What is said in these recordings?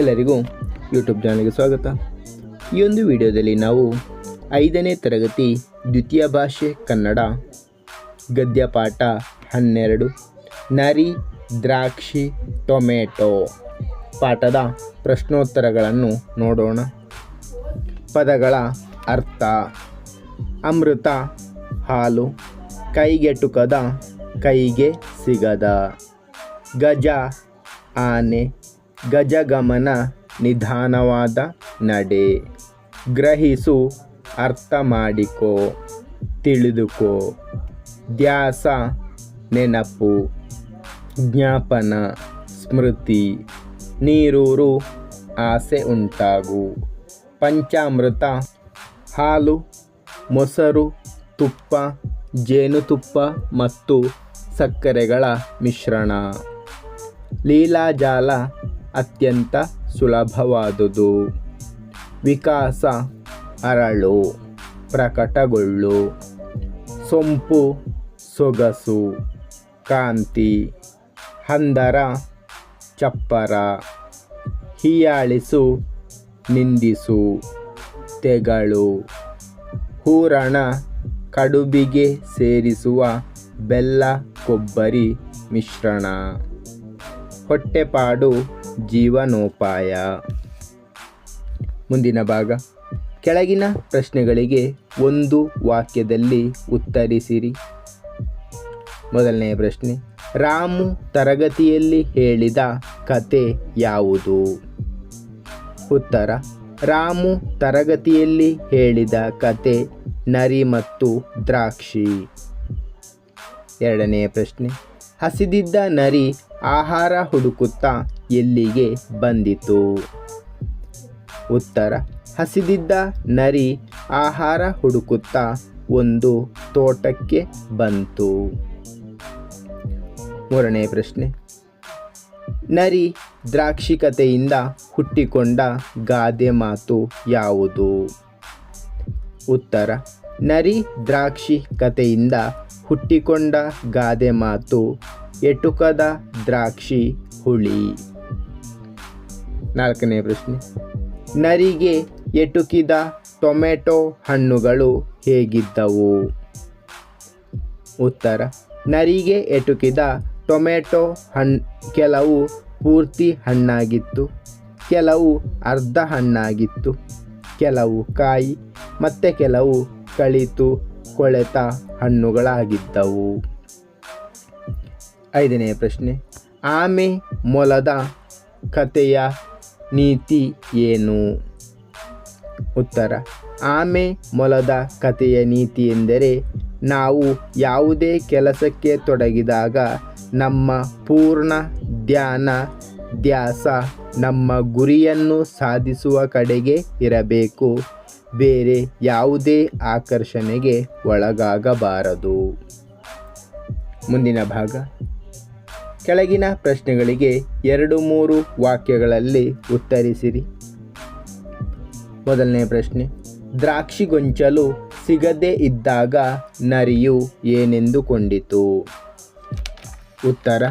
ಎಲ್ಲರಿಗೂ ಯೂಟ್ಯೂಬ್ ಚಾನಲ್ಗೆ ಸ್ವಾಗತ. ಈ ಒಂದು ವಿಡಿಯೋದಲ್ಲಿ ನಾವು ಐದನೇ ತರಗತಿ ದ್ವಿತೀಯ ಭಾಷೆ ಕನ್ನಡ, ಗದ್ಯ ಪಾಠ ಹನ್ನೆರಡು, ನರಿ, ದ್ರಾಕ್ಷಿ, ಟೊಮೆಟೊ ಪಾಠದ ಪ್ರಶ್ನೋತ್ತರಗಳನ್ನು ನೋಡೋಣ. ಪದಗಳ ಅರ್ಥ, ಅಮೃತ, ಹಾಲು ಕೈಗೆಟುಕದ ಕೈಗೆ ಸಿಗದ, ಗಜ, ಆನೆ ಗಜಗಮನ ನಿಧಾನವಾದ ನಡೆ. ಗ್ರಹಿಸು, ಅರ್ಥ ಮಾಡಿಕೋ, ತಿಳಿದುಕೋ. ಧ್ಯಾಸ, ನೆನಪು. ಜ್ಞಾಪನ, ಸ್ಮೃತಿ. ನೀರೂರು, ಆಸೆ ಉಂಟಾಗು. ಪಂಚಾಮೃತ, ಹಾಲು, ಮೊಸರು, ತುಪ್ಪ ಜೇನುತುಪ್ಪ ಮತ್ತು ಸಕ್ಕರೆಗಳ ಮಿಶ್ರಣ. ಲೀಲಾಜಾಲ ಅತ್ಯಂತ ಸುಲಭವಾದುದು. ವಿಕಾಸ ಅರಳು, ಪ್ರಕಟಗೊಳ್ಳು. ಸೊಂಪು ಸೊಗಸು, ಕಾಂತಿ ಹಂದರ ಚಪ್ಪರ. ಹೀಯಾಳಿಸು, ನಿಂದಿಸು, ತೆಗಳು. ಹೂರಣ ಕಡುಬಿಗೆ ಸೇರಿಸುವ ಬೆಲ್ಲ ಕೊಬ್ಬರಿ ಮಿಶ್ರಣ. ಹೊಟ್ಟೆಪಾಡು ಜೀವನೋಪಾಯ. ಮುಂದಿನ ಭಾಗ. ಕೆಳಗಿನ ಪ್ರಶ್ನೆಗಳಿಗೆ ಒಂದು ವಾಕ್ಯದಲ್ಲಿ ಉತ್ತರಿಸಿರಿ. ಮೊದಲನೆಯ ಪ್ರಶ್ನೆ. ರಾಮು ತರಗತಿಯಲ್ಲಿ ಹೇಳಿದ ಕತೆ ಯಾವುದು? ಉತ್ತರ. ರಾಮು ತರಗತಿಯಲ್ಲಿ ಹೇಳಿದ ಕತೆ ನರಿ ಮತ್ತು ದ್ರಾಕ್ಷಿ. ಎರಡನೆಯ ಪ್ರಶ್ನೆ. ಹಸಿದಿದ್ದ ನರಿ ಆಹಾರ ಹುಡುಕುತ್ತಾ ಎಲ್ಲಿಗೆ ಬಂದಿತು? ಉತ್ತರ, ಹಸಿದಿದ್ದ ನರಿ ಆಹಾರ ಹುಡುಕುತ್ತಾ ಒಂದು ತೋಟಕ್ಕೆ ಬಂತು. ಮೂರನೇ ಪ್ರಶ್ನೆ, ನರಿ ದ್ರಾಕ್ಷಿಕತೆಯಿಂದ ಹುಟ್ಟಿಕೊಂಡ ಗಾದೆ ಮಾತು ಯಾವುದು? ಉತ್ತರ, ನರಿ ದ್ರಾಕ್ಷಿ ಕಥೆಯಿಂದ ಹುಟ್ಟಿಕೊಂಡ ಗಾದೆ ಮಾತು ಎಟುಕದ ದ್ರಾಕ್ಷಿ ಹುಳಿ. ನಾಲ್ಕನೇ ಪ್ರಶ್ನೆ. ನರಿಗೆ ಎಟುಕಿದ ಟೊಮೆಟೊ ಹಣ್ಣುಗಳು ಹೇಗಿದ್ದವು? ಉತ್ತರ. ನರಿಗೆ ಎಟುಕಿದ ಟೊಮೆಟೊ ಹಣ್ಣು ಕೆಲವು ಪೂರ್ತಿ ಹಣ್ಣಾಗಿತ್ತು, ಕೆಲವು ಅರ್ಧ ಹಣ್ಣಾಗಿತ್ತು, ಕೆಲವು ಕಾಯಿ ಮತ್ತು ಕೆಲವು ಕಳಿತು ಕೊಳೆತ ಹಣ್ಣುಗಳಾಗಿದ್ದವು. ಐದನೆಯ ಪ್ರಶ್ನೆ, ಆಮೆ ಮೊಲದ ಕಥೆಯ ನೀತಿ ಏನು? ಉತ್ತರ, ಆಮೆ ಮೊಲದ ಕಥೆಯ ನೀತಿ ಎಂದರೆ, ನಾವು ಯಾವುದೇ ಕೆಲಸಕ್ಕೆ ತೊಡಗಿದಾಗ ನಮ್ಮ ಪೂರ್ಣ ಧ್ಯಾನ, ಧ್ಯಾಸ ನಮ್ಮ ಗುರಿಯನ್ನು ಸಾಧಿಸುವ ಕಡೆಗೆ ಇರಬೇಕು. ಬೇರೆ ಯಾವುದೇ ಆಕರ್ಷಣೆಗೆ ಒಳಗಾಗಬಾರದು. ಮುಂದಿನ ಭಾಗ ಕೆಳಗಿನ ಪ್ರಶ್ನೆಗಳಿಗೆ ಎರಡು ಮೂರು ವಾಕ್ಯಗಳಲ್ಲಿ ಉತ್ತರಿಸಿರಿ. ಮೊದಲನೇ ಪ್ರಶ್ನೆ, ದ್ರಾಕ್ಷಿ ಗೊಂಚಲು ಸಿಗದೇ ಇದ್ದಾಗ ನರಿಯು ಏನೆಂದುಕೊಂಡಿತು? ಉತ್ತರ,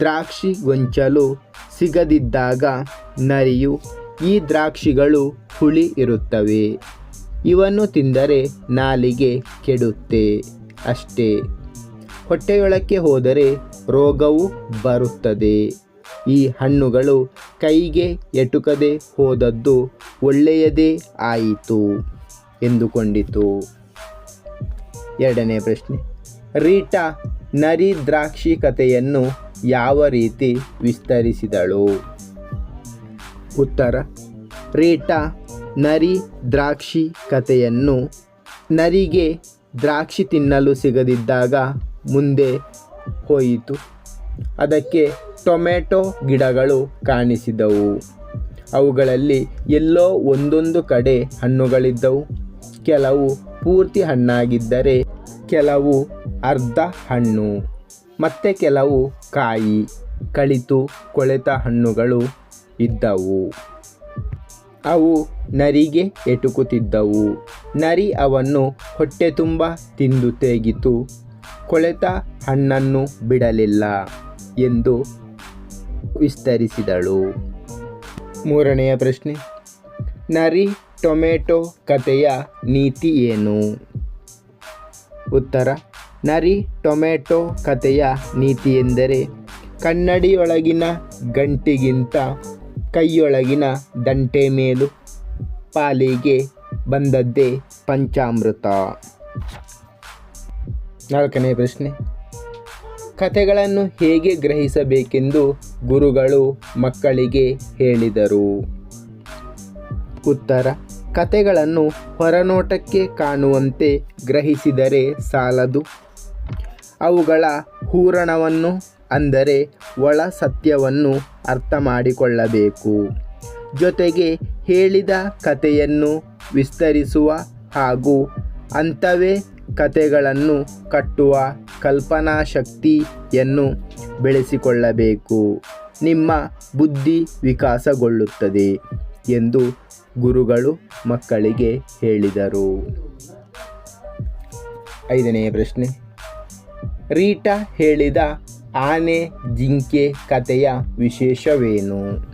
ದ್ರಾಕ್ಷಿ ಗೊಂಚಲು ಸಿಗದಿದ್ದಾಗ ನರಿಯು ಈ ದ್ರಾಕ್ಷಿಗಳು ಹುಳಿ ಇರುತ್ತವೆ. ಇವನ್ನು ತಿಂದರೆ ನಾಲಿಗೆ ಕೆಡುತ್ತೆ. ಅಷ್ಟೇ. ಹೊಟ್ಟೆಯೊಳಕ್ಕೆ ಹೋದರೆ ರೋಗವು ಬರುತ್ತದೆ. ಈ ಹಣ್ಣುಗಳು ಕೈಗೆ ಎಟುಕದೆ ಹೋದದ್ದು ಒಳ್ಳೆಯದೇ ಆಯಿತು ಎಂದುಕೊಂಡಿತು. ಎರಡನೇ ಪ್ರಶ್ನೆ. ರೀಟಾ ನರಿ ದ್ರಾಕ್ಷಿ ಕಥೆಯನ್ನು ಯಾವ ರೀತಿ ವಿಸ್ತರಿಸಿದಳು? ಉತ್ತರ. ರೀಟಾ ನರಿ ದ್ರಾಕ್ಷಿ ಕಥೆಯನ್ನು ನರಿಗೆ ದ್ರಾಕ್ಷಿ ತಿನ್ನಲು ಸಿಗದಿದ್ದಾಗ ಮುಂದೆ ಹೋಯಿತು. ಅದಕ್ಕೆ ಟೊಮೆಟೊ ಗಿಡಗಳು ಕಾಣಿಸಿದವು. ಅವುಗಳಲ್ಲಿ ಎಲ್ಲೋ ಒಂದೊಂದು ಕಡೆ ಹಣ್ಣುಗಳಿದ್ದವು. ಕೆಲವು ಪೂರ್ತಿ ಹಣ್ಣಾಗಿದ್ದರೆ ಕೆಲವು ಅರ್ಧ ಹಣ್ಣು, ಮತ್ತೆ ಕೆಲವು ಕಾಯಿ, ಕಳಿತು ಕೊಳೆತ ಹಣ್ಣುಗಳು ಇದ್ದವು. ಅವು ನರಿಗೆ ಎಟುಕುತ್ತಿದ್ದವು. ನರಿ ಅವನ್ನು ಹೊಟ್ಟೆ ತುಂಬ ತಿಂದು ತೆಗಿತು. ಕೊಳೆತ ಹಣ್ಣನ್ನು ಬಿಡಲಿಲ್ಲ ಎಂದು ವಿಸ್ತರಿಸಿದಳು. ಮೂರನೆಯ ಪ್ರಶ್ನೆ, ನರಿ ಟೊಮೆಟೊ ಕಥೆಯ ನೀತಿ ಏನು? ಉತ್ತರ, ನರಿ ಟೊಮೆಟೊ ಕಥೆಯ ನೀತಿ ಎಂದರೆ ಕನ್ನಡಿಯೊಳಗಿನ ಗಂಟಿಗಿಂತ ಕೈಯೊಳಗಿನ ದಂಟೆ ಮೇಲು ಪಾಲಿಗೆ ಬಂದದ್ದೇ ಪಂಚಾಮೃತ. ನಾಲ್ಕನೇ ಪ್ರಶ್ನೆ. ಕಥೆಗಳನ್ನು ಹೇಗೆ ಗ್ರಹಿಸಬೇಕೆಂದು ಗುರುಗಳು ಮಕ್ಕಳಿಗೆ ಹೇಳಿದರು. ಉತ್ತರ, ಕಥೆಗಳನ್ನು ಹೊರನೋಟಕ್ಕೆ ಕಾಣುವಂತೆ ಗ್ರಹಿಸಿದರೆ ಸಾಲದು. ಅವುಗಳ ಹೂರಣವನ್ನು, ಅಂದರೆ ಒಳ ಸತ್ಯವನ್ನು ಅರ್ಥ ಮಾಡಿಕೊಳ್ಳಬೇಕು ಜೊತೆಗೆ ಹೇಳಿದ ಕಥೆಯನ್ನು ವಿಸ್ತರಿಸುವ ಹಾಗೂ ಅಂಥವೇ ಕಥೆಗಳನ್ನು ಕಟ್ಟುವ ಕಲ್ಪನಾ ಶಕ್ತಿಯನ್ನು ಬೆಳೆಸಿಕೊಳ್ಳಬೇಕು. ನಿಮ್ಮ ಬುದ್ಧಿ ವಿಕಾಸಗೊಳ್ಳುತ್ತದೆ ಎಂದು ಗುರುಗಳು ಮಕ್ಕಳಿಗೆ ಹೇಳಿದರು. ಐದನೆಯ ಪ್ರಶ್ನೆ. ರೀಟಾ ಹೇಳಿದ ಆನೆ ಜಿಂಕೆ ಕಥೆಯ ವಿಶೇಷವೇನು?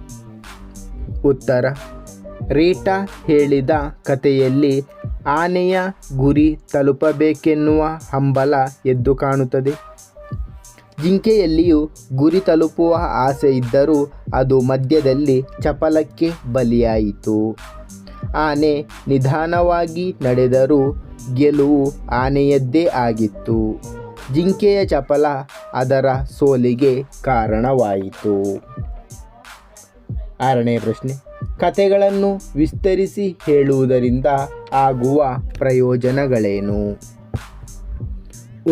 ಉತ್ತರ. ರೀಟಾ ಹೇಳಿದ ಕಥೆಯಲ್ಲಿ ಆನೆಯ ಗುರಿ ತಲುಪಬೇಕೆನ್ನುವ ಹಂಬಲ ಎದ್ದು ಕಾಣುತ್ತದೆ. ಜಿಂಕೆಯಲ್ಲಿಯೂ ಗುರಿ ತಲುಪುವ ಆಸೆ ಇದ್ದರೂ ಅದು ಮಧ್ಯದಲ್ಲಿ ಚಪಲಕ್ಕೆ ಬಲಿಯಾಯಿತು. ಆನೆ ನಿಧಾನವಾಗಿ ನಡೆದರೂ ಗೆಲುವು ಆನೆಯದ್ದೇ ಆಗಿತ್ತು. ಜಿಂಕೆಯ ಚಪಲ ಅದರ ಸೋಲಿಗೆ ಕಾರಣವಾಯಿತು. ಆರನೇ ಪ್ರಶ್ನೆ. ಕಥೆಗಳನ್ನು ವಿಸ್ತರಿಸಿ ಹೇಳುವುದರಿಂದ ಆಗುವ ಪ್ರಯೋಜನಗಳೇನು?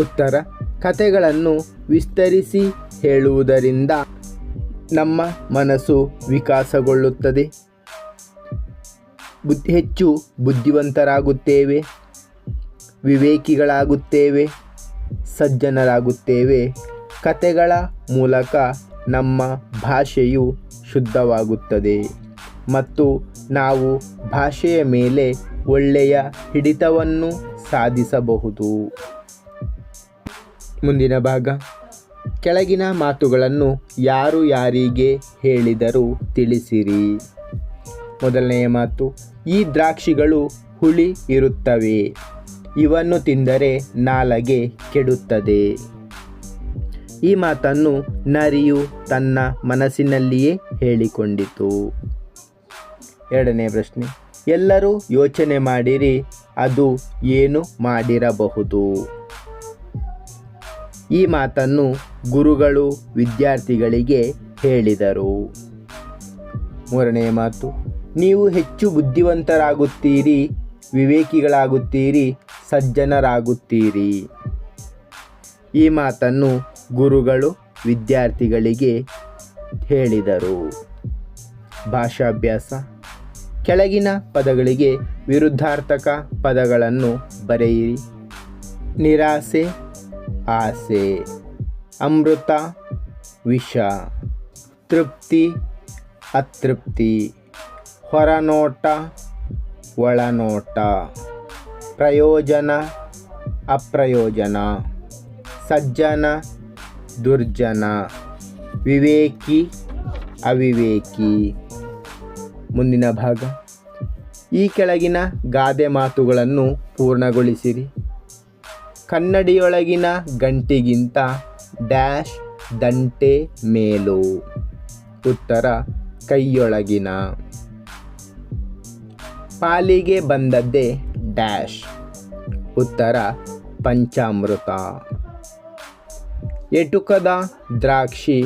ಉತ್ತರ, ಕಥೆಗಳನ್ನು ವಿಸ್ತರಿಸಿ ಹೇಳುವುದರಿಂದ ನಮ್ಮ ಮನಸ್ಸು ವಿಕಾಸಗೊಳ್ಳುತ್ತದೆ. ಬುದ್ಧಿ, ಹೆಚ್ಚು ಬುದ್ಧಿವಂತರಾಗುತ್ತೇವೆ. ವಿವೇಕಿಗಳಾಗುತ್ತೇವೆ. ಸಜ್ಜನರಾಗುತ್ತೇವೆ. ಕಥೆಗಳ ಮೂಲಕ ನಮ್ಮ ಭಾಷೆಯು ಶುದ್ಧವಾಗುತ್ತದೆ. ಮತ್ತು ನಾವು ಭಾಷೆಯ ಮೇಲೆ ಒಳ್ಳೆಯ ಹಿಡಿತವನ್ನು ಸಾಧಿಸಬಹುದು. ಮುಂದಿನ ಭಾಗ. ಕೆಳಗಿನ ಮಾತುಗಳನ್ನು ಯಾರು ಯಾರಿಗೆ ಹೇಳಿದರೂ ತಿಳಿಸಿರಿ. ಮೊದಲನೆಯ ಮಾತು, ಈ ದ್ರಾಕ್ಷಿಗಳು ಹುಳಿ ಇರುತ್ತವೆ. ಇವನ್ನು ತಿಂದರೆ ನಾಲಗೆ ಕೆಡುತ್ತದೆ. ಈ ಮಾತನ್ನು ನರಿಯು ತನ್ನ ಮನಸ್ಸಿನಲ್ಲಿಯೇ ಹೇಳಿಕೊಂಡಿತು. ಎರಡನೇ ಪ್ರಶ್ನೆ, ಎಲ್ಲರೂ ಯೋಚನೆ ಮಾಡಿರಿ, ಅದು ಏನು ಮಾಡಿರಬಹುದು? ಈ ಮಾತನ್ನು ಗುರುಗಳು ವಿದ್ಯಾರ್ಥಿಗಳಿಗೆ ಹೇಳಿದರು. ಮೂರನೆಯ ಮಾತು, ನೀವು ಹೆಚ್ಚು ಬುದ್ಧಿವಂತರಾಗುತ್ತೀರಿ, ವಿವೇಕಿಗಳಾಗುತ್ತೀರಿ, ಸಜ್ಜನರಾಗುತ್ತೀರಿ. ಈ ಮಾತನ್ನು ಗುರುಗಳು ವಿದ್ಯಾರ್ಥಿಗಳಿಗೆ ಹೇಳಿದರು. ಭಾಷಾಭ್ಯಾಸ ಕೆಳಗಿನ ಪದಗಳಿಗೆ ವಿರುದ್ಧಾರ್ಥಕ ಪದಗಳನ್ನು ಬರೆಯಿರಿ. ನಿರಾಸೆ, ಆಸೆ, ಅಮೃತ, ವಿಷ, ತೃಪ್ತಿ, ಅತೃಪ್ತಿ, ಹೊರನೋಟ, ಒಳನೋಟ, ಪ್ರಯೋಜನ, ಅಪ್ರಯೋಜನ, ಸಜ್ಜನ, ದುರ್ಜನ, ವಿವೇಕಿ, ಅವಿವೇಕಿ. ಮುಂದಿನ ಭಾಗ. ಈ ಕೆಳಗಿನ ಗಾದೆ ಮಾತುಗಳನ್ನು ಪೂರ್ಣಗೊಳಿಸಿರಿ. ಕನ್ನಡಿಯೊಳಗಿನ ಗಂಟಿಗಿಂತ ಡ್ಯಾಶ್ ದಂಟೆ ಮೇಲು. ಉತ್ತರ, ಕೈಯೊಳಗಿನ. ಪಾಲಿಗೆ ಬಂದದ್ದೇ ಡ್ಯಾಶ್. ಉತ್ತರ, ಪಂಚಾಮೃತ. ಎಟುಕದ ದ್ರಾಕ್ಷಿ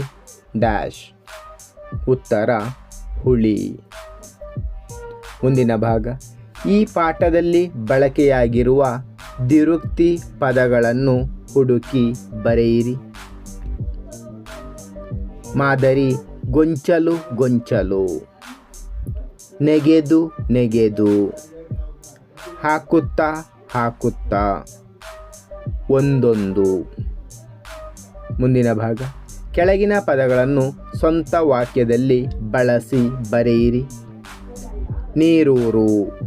ಡ್ಯಾಶ್. ಉತ್ತರ, ಹುಳಿ. ಮುಂದಿನ ಭಾಗ. ಈ ಪಾಠದಲ್ಲಿ ಬಳಕೆಯಾಗಿರುವ ದಿರುಕ್ತಿ ಪದಗಳನ್ನು ಹುಡುಕಿ ಬರೆಯಿರಿ. ಮಾದರಿ ಗೊಂಚಲು ಗೊಂಚಲು. ನೆಗೆದು ನೆಗೆದು. ಹಾಕುತ್ತಾ ಹಾಕುತ್ತಾ. ಒಂದೊಂದು. ಮುಂದಿನ ಭಾಗ. ಕೆಳಗಿನ ಪದಗಳನ್ನು ಸ್ವಂತ ವಾಕ್ಯದಲ್ಲಿ ಬಳಸಿ ಬರೆಯಿರಿ. ನೀರೂರು.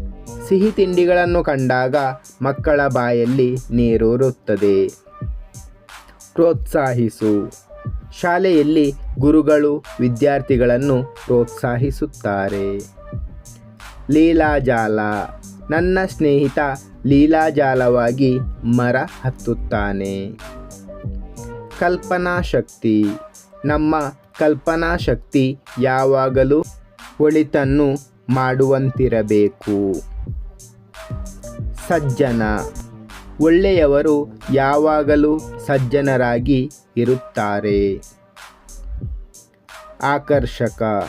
ಸಿಹಿ ತಿಂಡಿಗಳನ್ನು ಕಂಡಾಗ ಮಕ್ಕಳ ಬಾಯಲ್ಲಿ ನೀರೂರುತ್ತದೆ. ಪ್ರೋತ್ಸಾಹಿಸು. ಶಾಲೆಯಲ್ಲಿ ಗುರುಗಳು ವಿದ್ಯಾರ್ಥಿಗಳನ್ನು ಪ್ರೋತ್ಸಾಹಿಸುತ್ತಾರೆ. ಲೀಲಾಜಾಲ. ನನ್ನ ಸ್ನೇಹಿತ ಲೀಲಾಜಾಲವಾಗಿ ಮರ ಹತ್ತುತ್ತಾನೆ. ಕಲ್ಪನಾ ಶಕ್ತಿ. ನಮ್ಮ ಕಲ್ಪನಾ ಶಕ್ತಿ ಯಾವಾಗಲೂ ಒಳಿತನ್ನು ಮಾಡುವಂತಿರಬೇಕು. ಸಜ್ಜನ. ಒಳ್ಳೆಯವರು ಯಾವಾಗಲೂ ಸಜ್ಜನರಾಗಿ ಇರುತ್ತಾರೆ. ಆಕರ್ಷಕ.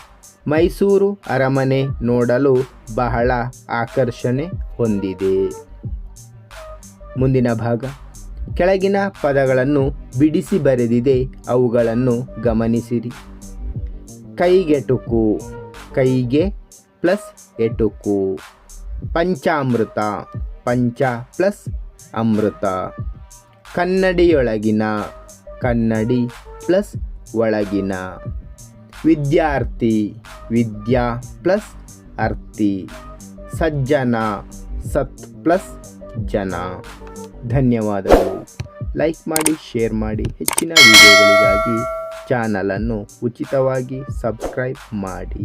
ಮೈಸೂರು ಅರಮನೆ ನೋಡಲು ಬಹಳ ಆಕರ್ಷಣೆ ಹೊಂದಿದೆ. ಮುಂದಿನ ಭಾಗ. ಕೆಳಗಿನ ಪದಗಳನ್ನು ಬಿಡಿಸಿ ಬರೆದಿದೆ ಅವುಗಳನ್ನು ಗಮನಿಸಿರಿ. ಕೈಗೆಟುಕು. ಕೈಗೆ ಪ್ಲಸ್ ಎಟುಕು. ಪಂಚಾಮೃತ, ಪಂಚ ಪ್ಲಸ್ ಅಮೃತ. ಕನ್ನಡಿಯೊಳಗಿನ, ಕನ್ನಡಿ ಪ್ಲಸ್ ಒಳಗಿನ. ವಿದ್ಯಾರ್ಥಿ, ವಿದ್ಯಾ ಪ್ಲಸ್ ಅರ್ಥಿ. ಸಜ್ಜನ, ಸತ್ ಪ್ಲಸ್ ಜನ. ಧನ್ಯವಾದಗಳು. ಲೈಕ್ ಮಾಡಿ, ಶೇರ್ ಮಾಡಿ. ಹೆಚ್ಚಿನ ವಿಡಿಯೋಗಳಿಗಾಗಿ ಚಾನಲನ್ನು ಉಚಿತವಾಗಿ ಸಬ್ಸ್ಕ್ರೈಬ್ ಮಾಡಿ.